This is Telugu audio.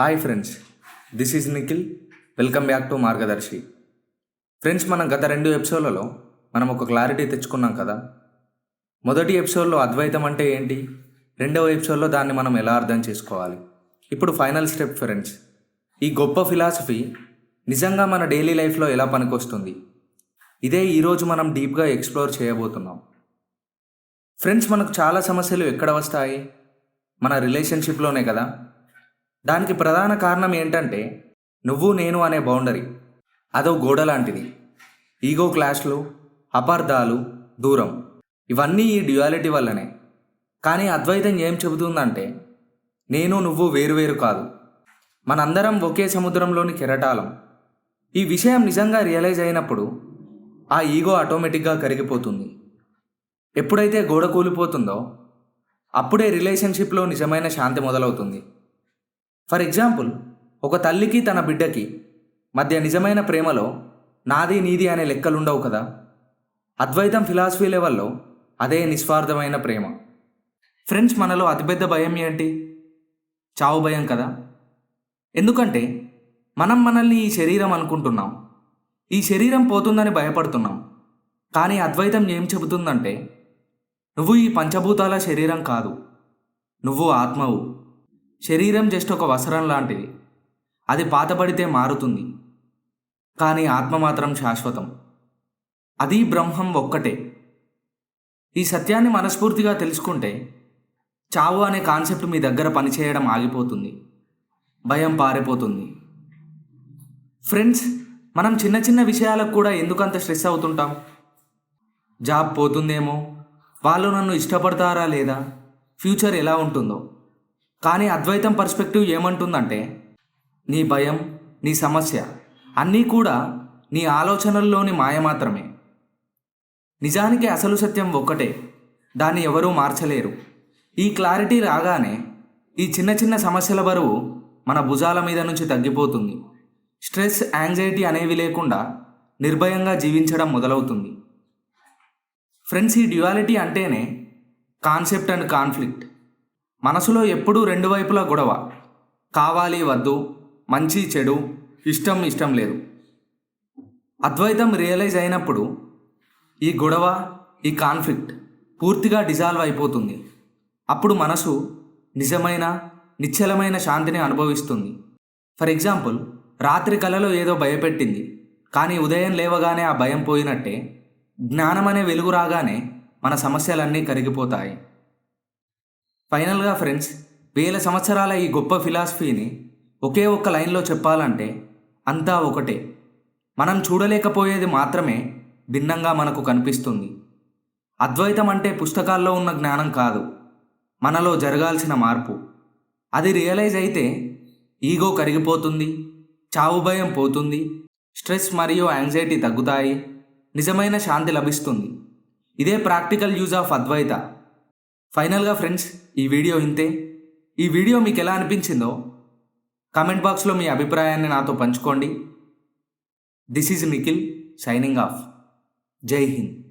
Hi friends this is Nikhil welcome back to Margadarsi friends మనం గత రెండు ఎపిసోడ్లలో మనం ఒక క్లారిటీ తెచ్చుకున్నాం కదా. మొదటి ఎపిసోడ్లో అద్వైతం అంటే ఏంటి? రెండవ ఎపిసోడ్లో దాన్ని మనం ఎలా అర్థం చేసుకోవాలి? ఇప్పుడు ఫైనల్ స్టెప్ ఫ్రెండ్స్ ఈ గొప్ప ఫిలాసఫీ నిజంగా మన డైలీ లైఫ్లో ఎలా పనికొస్తుంది? ఇదే ఈరోజు మనం డీప్గా ఎక్స్ప్లోర్ చేయబోతున్నాం. ఫ్రెండ్స్ మనకు చాలా సమస్యలు ఎక్కడ వస్తాయి? మన రిలేషన్షిప్లోనే కదా. దానికి ప్రధాన కారణం ఏంటంటే నువ్వు నేను అనే బౌండరీ. అదో గోడ లాంటిది. ఈగో క్లాష్లు అపార్థాలు దూరం. ఇవన్నీ ఈ డ్యుయాలిటీ వల్లనే. కానీ అద్వైతం ఏం చెబుతుందంటే నేను నువ్వు వేరువేరు కాదు. మనందరం ఒకే సముద్రంలోని కెరటాలం. ఈ విషయం నిజంగా రియలైజ్ అయినప్పుడు ఆ ఈగో ఆటోమేటిక్గా కరిగిపోతుంది. ఎప్పుడైతే గోడ కూలిపోతుందో అప్పుడే రిలేషన్షిప్లో నిజమైన శాంతి మొదలవుతుంది. ఫర్ ఎగ్జాంపుల్ ఒక తల్లికి తన బిడ్డకి మధ్య నిజమైన ప్రేమలో నాది నీది అనే లెక్కలుండవు కదా? అద్వైతం ఫిలాసఫీ లెవెల్లో అదే నిస్వార్థమైన ప్రేమ. ఫ్రెండ్స్ మనలో అతిపెద్ద భయం ఏంటి? చావు భయం కదా? ఎందుకంటే మనం మనల్ని ఈ శరీరం అనుకుంటున్నాం. ఈ శరీరం పోతుందని భయపడుతున్నాం. కానీ అద్వైతం ఏం చెబుతుందంటే నువ్వు ఈ పంచభూతాల శరీరం కాదు. నువ్వు ఆత్మవు. శరీరం జస్ట్ ఒక వసరం లాంటిది. అది పాతబడితే మారుతుంది. కానీ ఆత్మ మాత్రం శాశ్వతం. అది బ్రహ్మం ఒక్కటే. ఈ సత్యాన్ని మనస్ఫూర్తిగా తెలుసుకుంటే చావు అనే కాన్సెప్ట్ మీ దగ్గర పనిచేయడం ఆగిపోతుంది. భయం పారిపోతుంది. ఫ్రెండ్స్ మనం చిన్న చిన్న విషయాలకు కూడా ఎందుకంత స్ట్రెస్ అవుతుంటాం? జాబ్ పోతుందేమో? వాళ్ళు నన్ను ఇష్టపడతారా లేదా? ఫ్యూచర్ ఎలా ఉంటుందో? కానీ అద్వైతం పర్స్పెక్టివ్ ఏమంటుందంటే నీ భయం నీ సమస్య అన్నీ కూడా నీ ఆలోచనల్లోని మాయ మాత్రమే. నిజానికి అసలు సత్యం ఒక్కటే దాన్ని ఎవరూ మార్చలేరు. ఈ క్లారిటీ రాగానే ఈ చిన్న చిన్న సమస్యల బరువు మన భుజాల మీద నుంచి తగ్గిపోతుంది. స్ట్రెస్ యాంగ్జైటీ అనేవి లేకుండా నిర్భయంగా జీవించడం మొదలవుతుంది. ఫ్రెండ్స్ ఈ డ్యువాలిటీ అంటేనే కాన్సెప్ట్ అండ్ కాన్ఫ్లిక్ట్. మనసులో ఎప్పుడూ రెండు వైపులా గొడవ. కావాలి వద్దు మంచి చెడు ఇష్టం ఇష్టం లేదు. అద్వైతం రియలైజ్ అయినప్పుడు ఈ గొడవ ఈ కాన్ఫ్లిక్ట్ పూర్తిగా డిజాల్వ్ అయిపోతుంది. అప్పుడు మనసు నిజమైన నిశ్చలమైన శాంతిని అనుభవిస్తుంది. ఫర్ ఎగ్జాంపుల్ రాత్రి కలలో ఏదో భయపెట్టింది కానీ ఉదయం లేవగానే ఆ భయం పోయినట్టే జ్ఞానం అనే వెలుగు రాగానే మన సమస్యలన్నీ కరిగిపోతాయి. ఫైనల్గా ఫ్రెండ్స్ వేల సంవత్సరాల ఈ గొప్ప ఫిలాసఫీని ఒకే ఒక్క లైన్లో చెప్పాలంటే అంతా ఒకటే. మనం చూడలేకపోయేది మాత్రమే భిన్నంగా మనకు కనిపిస్తుంది. అద్వైతం అంటే పుస్తకాల్లో ఉన్న జ్ఞానం కాదు మనలో జరగాల్సిన మార్పు. అది రియలైజ్ అయితే ఈగో కరిగిపోతుంది చావు భయం పోతుంది స్ట్రెస్ మరియు యాంగ్జైటీ తగ్గుతాయి నిజమైన శాంతి లభిస్తుంది. ఇదే ప్రాక్టికల్ యూజ్ ఆఫ్ అద్వైత. ఫైనల్గా ఫ్రెండ్స్ ఈ వీడియో ఇంతే. ఈ వీడియో మీకు ఎలా అనిపించిందో కామెంట్ బాక్స్లో మీ అభిప్రాయాన్ని నాతో పంచుకోండి. This is Nikhil signing off. Jai Hind.